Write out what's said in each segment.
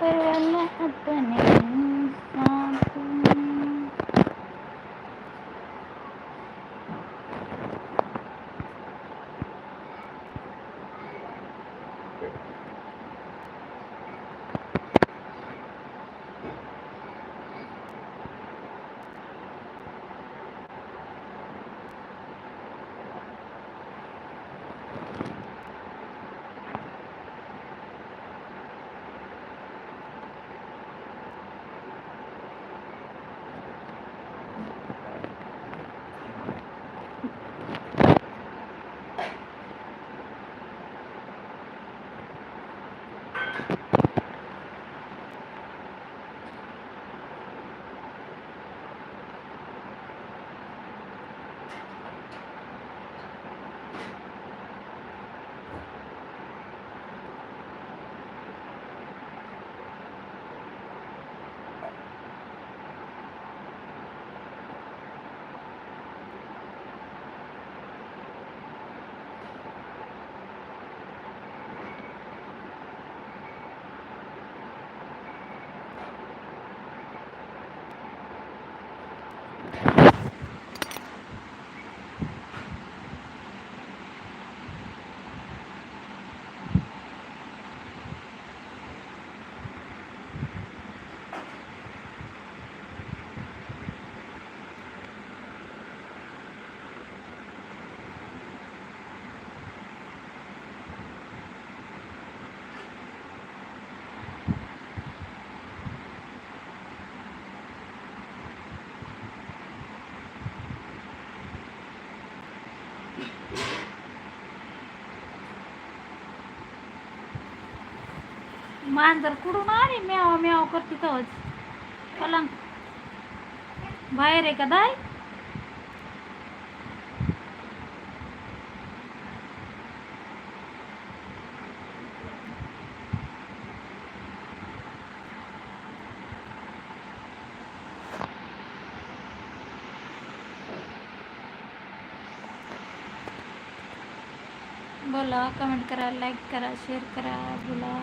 परवाला अपने साथ में. मांजर कुठून आली म्याव म्याव करते तवच. पलंग. बाहेर आहे का दाय बोला कमेंट करा लाईक करा शेअर करा बोला.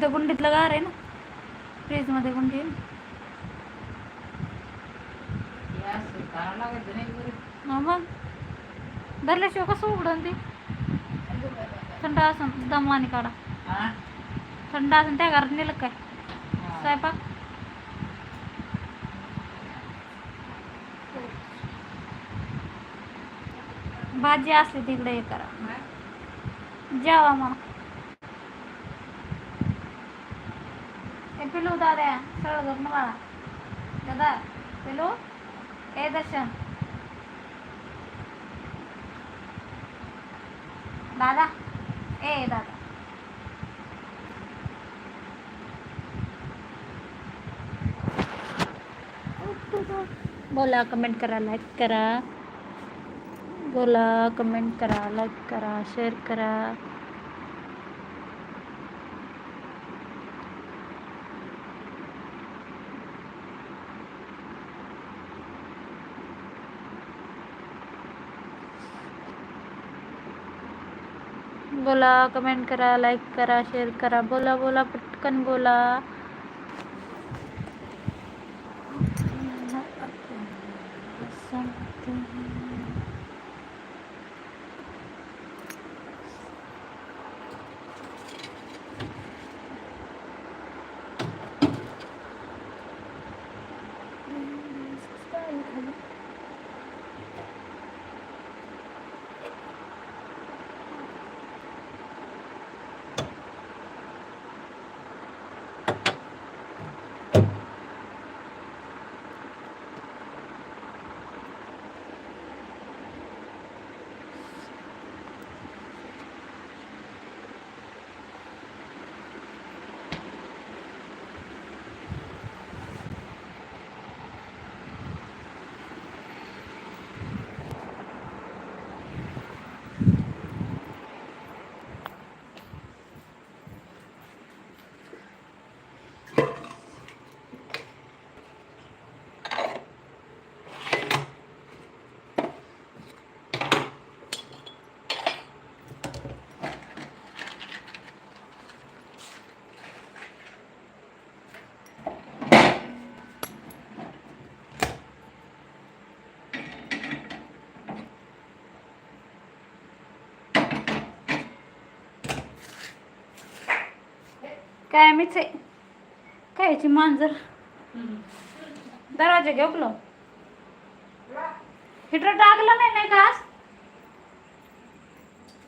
इथं गुंडीतलं गार आहे ना? फ्रीजमध्ये गुंडी आहे ना हा मग. धरल्याशिवाय कसं उघडून ते? थंड असून दमवानी काढा. थंड असून त्या घरात नेलं काय? स्वयंपाक? भाजी असली तिकडे हे करा. जेवा मग पिलू दादा सरळ गप ना बाळा. दादा पिलू ए दर्शन. दादा ए दादा. बोला कमेंट करा लाईक करा. बोला कमेंट करा लाईक करा शेअर करा. बोला कमेंट करा लाईक करा शेअर करा बोला बोला पटकन बोला. काय मीच आहे. कायची मांजर? दरवाजा घेपलो हिटर टाकलं नाही नाही का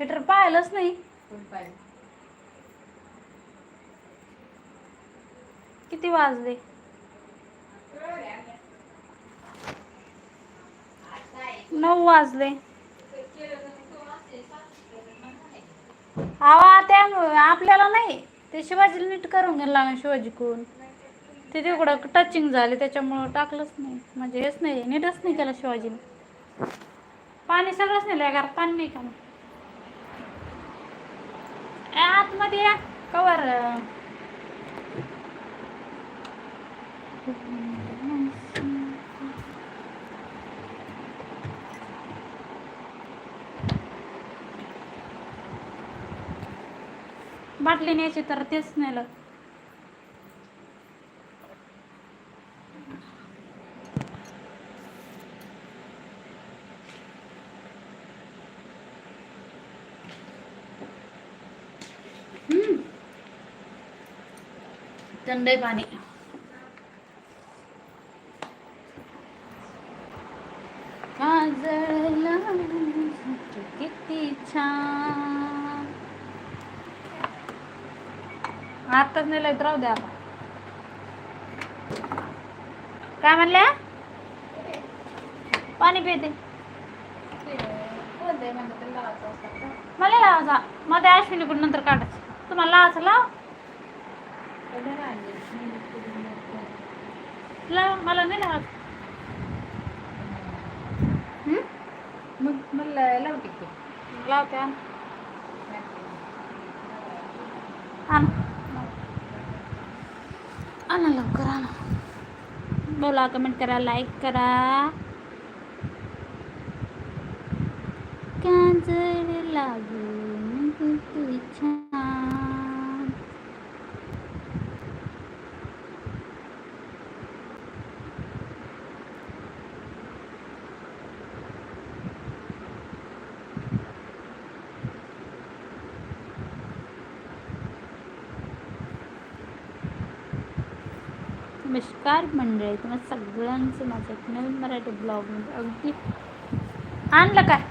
हिटर पाहिलंच नाही. किती वाजले? नऊ वाजले. आवा त्यामुळे आपल्याला नाही. ते शिवाजीला नीट करून घ्यायला लागेल शिवाजी ते तेवढं टचिंग झाले त्याच्यामुळं टाकलंच नाही. म्हणजे हेच नाही नीटच नाही केलं शिवाजीने. पाणी सगळंच नाही घरात पाणी नाही का? मग? आतमध्ये या. कवर बाटली न्यायची तर तेच नेलं थंड पाणी काजळला किती छान आताच नेलं तर राहू द्या आता. काय म्हणल्या पाणी पिते. मला लावायचा मध्ये अश्विनीकडून नंतर काढायचं. तुम्हाला लावायचं लाव. लाव मला नाही लावायचं? मग मला लावते की. लावते आण. आणा लवकर आणा. बोला कमेंट करा लाईक करा. काजळ लागून तू छान नमस्कार मंडळी तुम्हा सगळ्यांचं माझं एक नवीन मराठी ब्लॉग अगदी आणलं काय?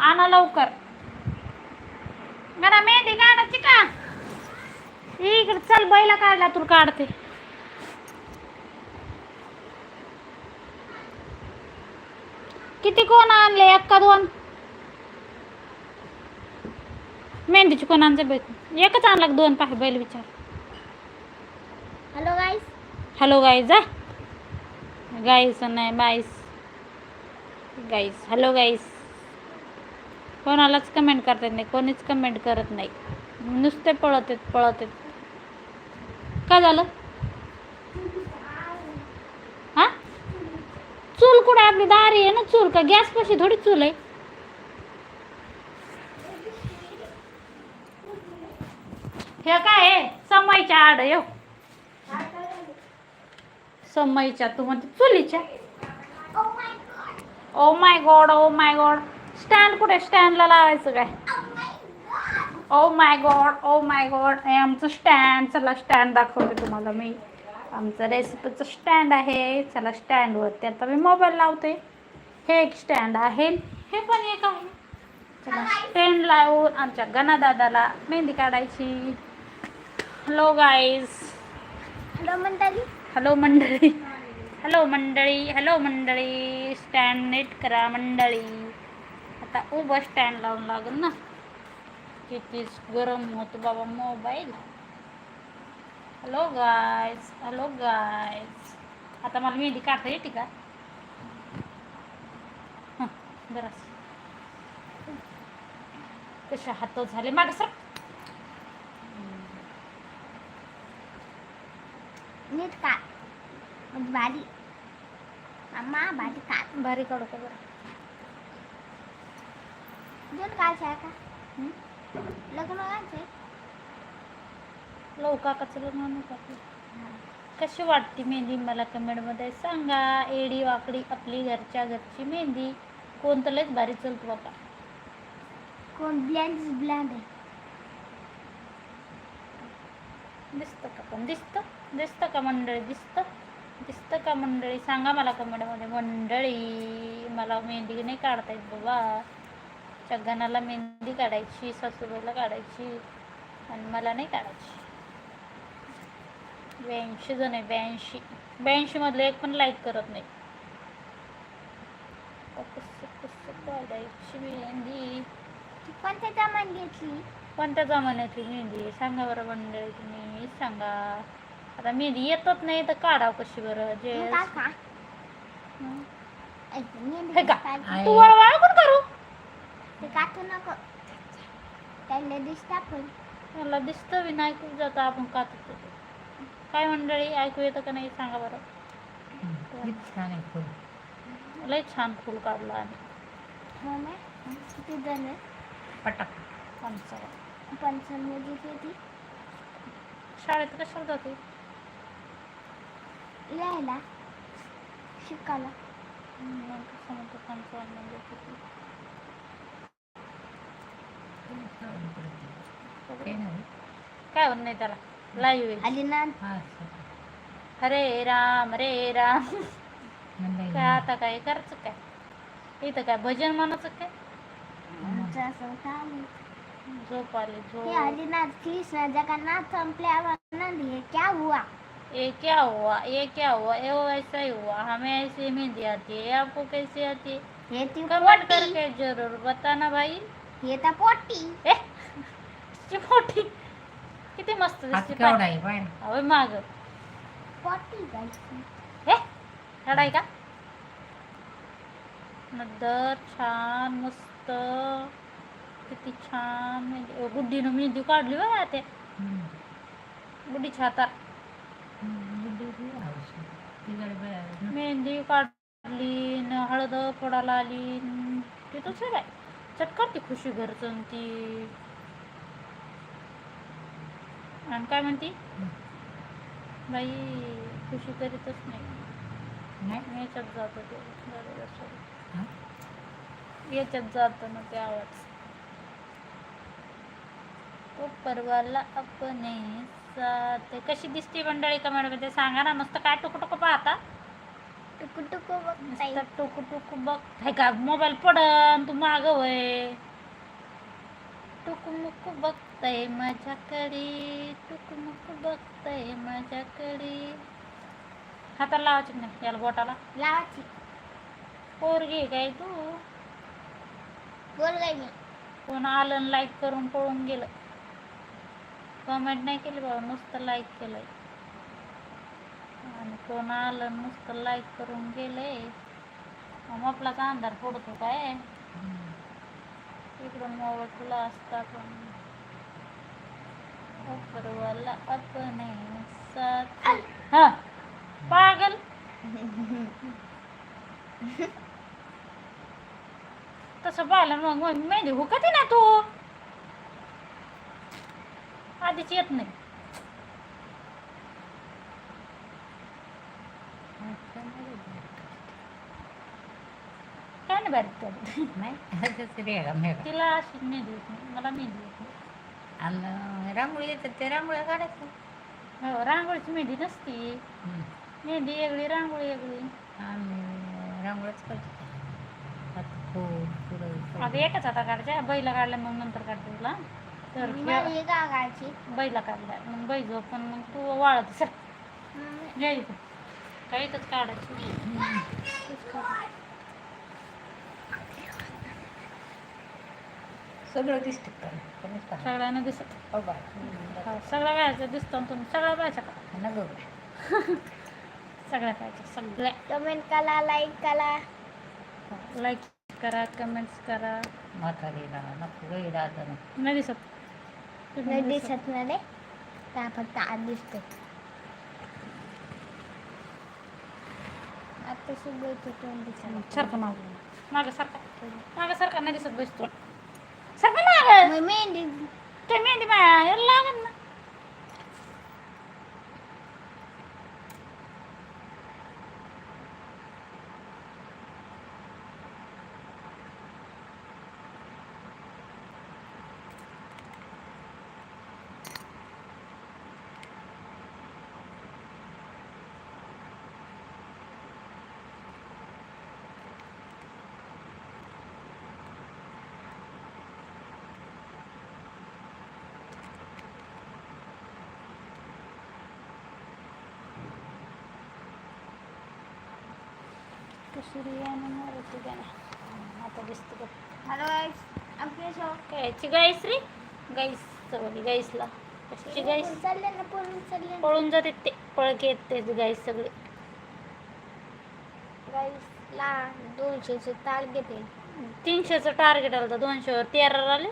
आणा लवकर. मला मेहंदी काढायची का? इकडे चल बैला काढला तुला काढते. किती कोण आणले? एक का दोन. मेहंदीची कोण आणते बैल एकच आणला दोन? पाहि बैल विचार. हॅलो गाईज जा गाईस नाही बाईस गाईस हॅलो गाईस कोणालाच कमेंट करतात नाही कोणीच कमेंट करत नाही. नुसते पळत आहेत पळत आहेत काय झालं? हा? चूल कुठे? आपली दारी आहे ना चूल का? गॅस कशी थोडी चूल आहे. हे काय आहे? समायच्या आड येऊ समईच्या तू म्हणते चुलीच्या? ओ my god oh my god stand कुठे? स्टँडला लावायचं काय? ओ my god oh my God हे आमचं स्टँड चला स्टँड दाखवते तुम्हाला मी. आमचं रेसिपीचं स्टँड आहे. चला स्टँडवरती आता मी मोबाईल लावते. हे एक स्टँड आहे. हे पण एक आहे. चला स्टँड लावून आमच्या गणादादाला मेहंदी काढायची. हॅलो गाईज हॅलो मंडळी. हॅलो मंडळी. हॅलो मंडळी हॅलो मंडळी. स्टँड नीट करा मंडळी. आता उभं स्टँड लावून लागेल ना. किती गरम होतो बाबा mobile hello guys hello guys आता मला मेहंदी काढता येते का? बरं. कशा हात झाले? मागं सर नीट काढ. म्हणजे भारी. अम्मा भारी काढ. भारी काढू का बरं? दोन काढायचं आहे का? लग्न व्हायचंय. लो काकाचं लग्न नाही कशी वाटते मेहंदी? मला कमेंटमध्ये सांगा. एडी वाकडी आपली घरच्या घरची मेहंदी. कोणतं लयच भारी चलतो बाबा कोण? ब्लँड ब्लँड आहे. दिसतं का पण? दिसतं? दिसतं का मंडळी? दिसतं? दिसतं का मंडळी? सांगा मला कमेंटमध्ये मंडळी मला मेहंदी नाही काढता येत बाबा. चग्गनाला मेहंदी काढायची सासूबाईला काढायची आणि मला नाही काढायची. ब्याऐंशी जण आहे ब्याऐंशी. ब्याऐंशी मधले एक पण लाईक करत नाही. काढायची मेहंदी? कोणत्या जमान घेतली कोणत्या जमान्यातली मेहंदी? सांगा बरं मंडळी तुम्ही सांगा. आता मेहंदी येतच नाही तर काढाव कशी बरं? जे हं. का? तू वळवळ कोण करू? ते काढू नको. त्याला दिसता पण मला दिसतं बी नाही खूप जातं आपण काढतो काय मंडळी ऐकू येतं का नाही सांगा बरं? किती छान आहे फुल. लय छान फुल काढलं आम्ही. हो किती जण? पटक. पंचावन्न. पंचावन्न किती शाळेत कशाला जाते? लिहायला शिकायला. मग कसं म्हणतो पंचावन्न म्हणजे किती ते नाही. काय होत नाही त्याला? लाईव्ह आली ना? हा हरे राम हरे राम. काय आता काय करायचं काय? इथं काय भजन म्हणायचं काय. झोप आली हे झोप हरिनाथ कृष्ण जगन्नाथ संपल्यावर नंद हे क्या हुआ? ये क्या हुआ? ये क्या हुआ? ये वो ऐसा ही हुआ। हमें ऐसी मेहंदी आती है। आपको कैसी आती है? कमेंट करके ज़रूर बताना भाई। हे तर पोटी। ए ची मोठी किती मस्त दिसते पाय अहो माग पोटी हे चढाय का? नंतर छान मस्त। किती छान गुड्डीनं मेहंदी काढली बा ते गुड्डी छाता। मेहंदी काढली न हळद फोडायला आली तिथंच आहे बाय चटकात ती खुशी घरचं ती. आणि काय म्हणती? बाई खुशी करीतच नाही. नाही? याच्यात जात ते? याच्यात जात ना ते आवाज. उपरवाला अपने साथ. कशी दिसते मंडळी? कमेंटमध्ये सांगा ना. मस्त काय टुकू टुकू पाहता. टुकू टुकू बघताय. नुसतं टुकू टुकू बघ हाय का? मोबाईल पडन तू माग वय. टुकू मुकू बघताय माझ्याकडे टुकू मुकू बघताय माझ्याकडे. हाताला लावायची नाही याला बोटाला? लावाची पोरगी काय तू? बोल गाय मी. कोण आलं लाईक करून पळून गेलं. कमेंट नाही केली बाबा नुसतं लाईक केलंय. आणि कोण आलं नुसतं लाईक करून गेलंय मग आपलाचा अंधार पडतो काय? इकडून मोबाईल तुला असता पण अपरवाला अपने साथ. हा पागल. तसं पाहिलं मग मग मेहंदी हुकती ना तू? आधीच येत नाही. बारीक करत. नाही तसं रेगा मेगा तिला अशी मेहंदी येत नाही मला मेहंदी येत नाही आणि रांगोळी येतात ते रांगोळ्या काढायचं. हो रांगोळीची मेहंदी नसती. हम्म. मेहंदी वेगळी रांगोळी वेगळी. आम्ही रांगोळ्याच काढतो. हात फूल आता एकच आता काढायच्या बैला काढल्या मग नंतर काढते तुला. तर मला हे गागायची बैला काढल्या मग बै झोपून मग तू वाळत सर घ्या इथं. काही इथंच काढायची? सगळं दिसतं सगळ्यांना दिसत. हो हो, सगळ्या वेळाचं दिसतं तुम्ही सगळ्या पाहायच्या का ना गं सगळ्या पाहायच्या सगळ्या. कमेंट करा लाईक करा. लाईक करा कमेंट्स करा. म्हातारीला नको गई दादा नाही दिसत. नाही दिसत. ना रे. का फक्त आत दिसते आता सुबह तोंड दिसत सारखं माग. मागं सारखा. मागं सारखा नाही दिसत बसतो सारखं मागं मग मेहंदी आता दिसतं बघ हॅलो गाईस कायची गाईस रे गाईस चवली गाईसला गाईस चालले ना पळून चालले पळून जाते ते पळके येत ते गाईस सगळे गाईसला दोनशेचे ताल घेते तीनशेचं टार्गेट आलं होतं दोनशेवर तेरा आले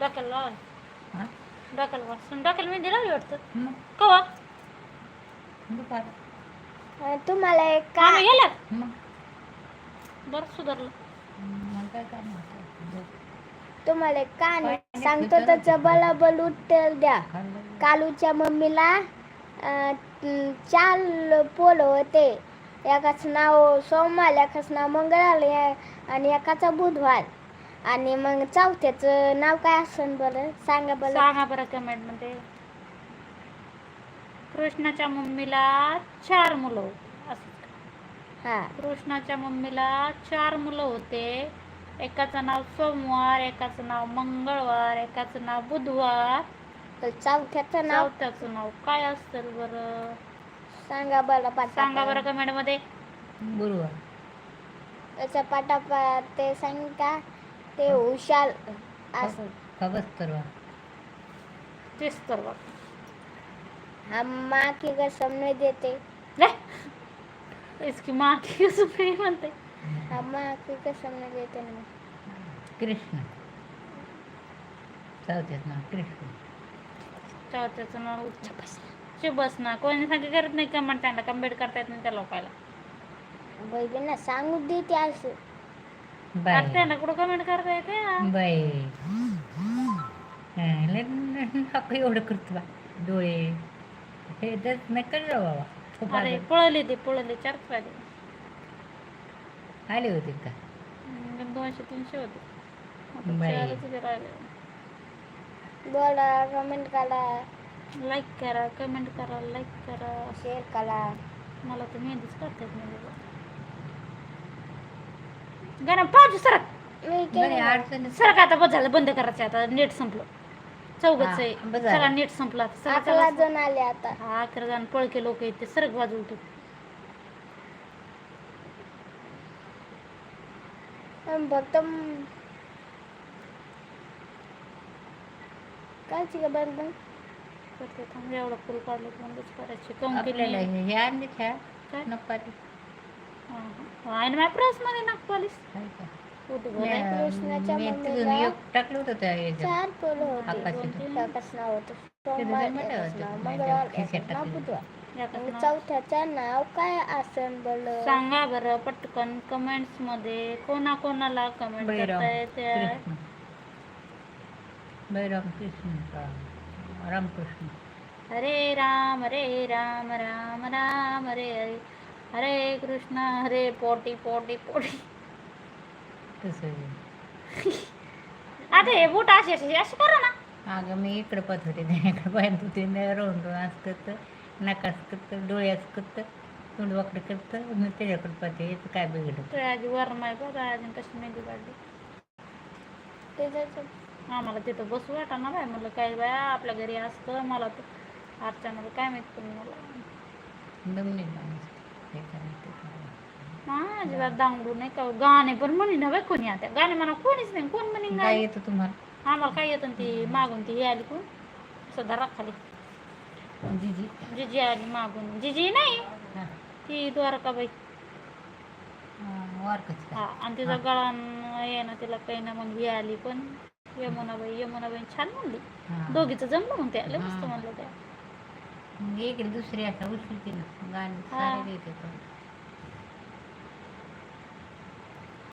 डोक्याला डोक्याला वाचून डोक्याला मेहंदी लावली वाटतं. मग कवा? दुपार. अं, तुम्हाला एक का मग बरं सुधारलं. मग काय काम होतं? तुम्हाला एक कहाणी सांगतो होतं ना त्याचं ते. बलाबल उत्तर द्या. खाल्लं कालूच्या मम्मीला अं, त- चार पोलं होते. एकाच नाव सोमवार एकाच नाव मंगळवार या- आणि एकाचा बुधवार. आणि मग चौथ्याचं नाव काय असेल बरं? सांगा बरं. सांगा बरं कमेंटमध्ये. कृष्णाच्या मम्मीला चार मुलं होती. असं हा. कृष्णाच्या मम्मीला चार मुलं होते. एकाचं नाव सोमवार एकाचं नाव मंगळवार एकाचं नाव बुधवार. तर चौथ्याचं नाव? चौथ्याचं नाव काय असेल बरं? सांगा बरं पाठा सांगा बरं कमेंटमध्ये. गुरुवार त्याच्या पाठापाठ ते सांगा ते हुशार असं खबस तर वा. तेच तर बघ हा माँ की कसम नहीं देते ले इसकी माँ की सुपरी म्हणते. हा माँ की कसम नहीं देते ना कृष्ण. चौथ्यात नाव कृष्ण चौथ्याचं नाव शुभस ना. कोणी सांगे करत नाही कमेंट त्यांना कमेंट करता येत नाही त्या लोकांना बहिणींना सांगू देते असं. त्यांना कुठं कमेंट करता येते हा? हा, नको एवढं करतो बा. डोळे. हे तर नका जाऊ बाबा. अरे. पळले ते पळले चार पाहिजे. आले होते का? दोनशे तीनशे होते. बाई. बोला कमेंट करा. लाईक करा कमेंट करा लाईक करा. शेअर करा. मला तर मेहंदीच करता येत नाही बाबा. गाणं पाहू सरक. बरे अडचण सरक आता बस झालं बंद करायचं आता नेट संपलं. चौघच हा, आहे. बस झालं. सगळा नेट संपला आता सरक अकरा आता. जण आले आता. हा अकरा जण पळके लोक येते सरक बाजू उठू फक्त म- काय का बंद बंद? करते थांब एवढं फुल काढलं की बंदच करायची. काऊन केली आपल्याला हे हे आणले छा काय? नपारी हा, हा. आणि माझ्या नागपालीस. कृष्णाच्या मम्मीला टाकलं होतं त्या याच्यात. चार होते. आकाशात. नाव होतं. तिथं सोमवार जमलं एकाच होतं. नाव. माझ्या मंगळवार खिशात एकाच नाव टाकलं. बुधवार. एकाच आणि नाव. चौथ्याचं नाव काय असेल बरं सांगा बरं पटकन कमेंट्समध्ये कोणा कोणाला कमेंट बैराम करता येते? कृष्ण. बैराम कृष्ण का- रामकृष्ण. हरे राम हरे राम राम राम हरे हरे. हरे कृष्ण हरे पोटी पोटी पोटी. आहे. आता हे बूट असे असे असे करा ना. अगं मी इकडं त्या इकडं होते रोहन रोहन असं करतं नाकास करतं डोळे असं करतं तोंड वाकडं करतं मी त्याच्याकडे पाहते याचं काय बिघडत? आजी वर माय बघा अजून कशी मेहंदी काढली. त्याच्याचं आम्हाला तिथं बसू वाटा ना बाय म्हणलं काय बाय आपल्या घरी असतं मला तर अर्चनाला काय माहीत पण मला. दमले अजिबात दांगडू नाही का? गाणे पण म्हणी ना बाय कोणी आता. गाणे म्हणा कोणीच नाही कोण म्हणे काय गाणे येतं तुम्हाला? आम्हाला काय येतं ती मागून ती हे आली कोण? सध्या राखाली. जिजी. जिजी आली मागून. जिजी नाही. ती द्वारकाबाई हा आणि तिचा गळा ये ना तिला काही ना मग ही आली पण यमुनाबाई यमुनाबाई छान म्हणली. दोघीचं जमलं त्या लय मस्त. म्हणलं त्या. इकडे दुसरी आता उचलते ना गाणी. सारे देते पण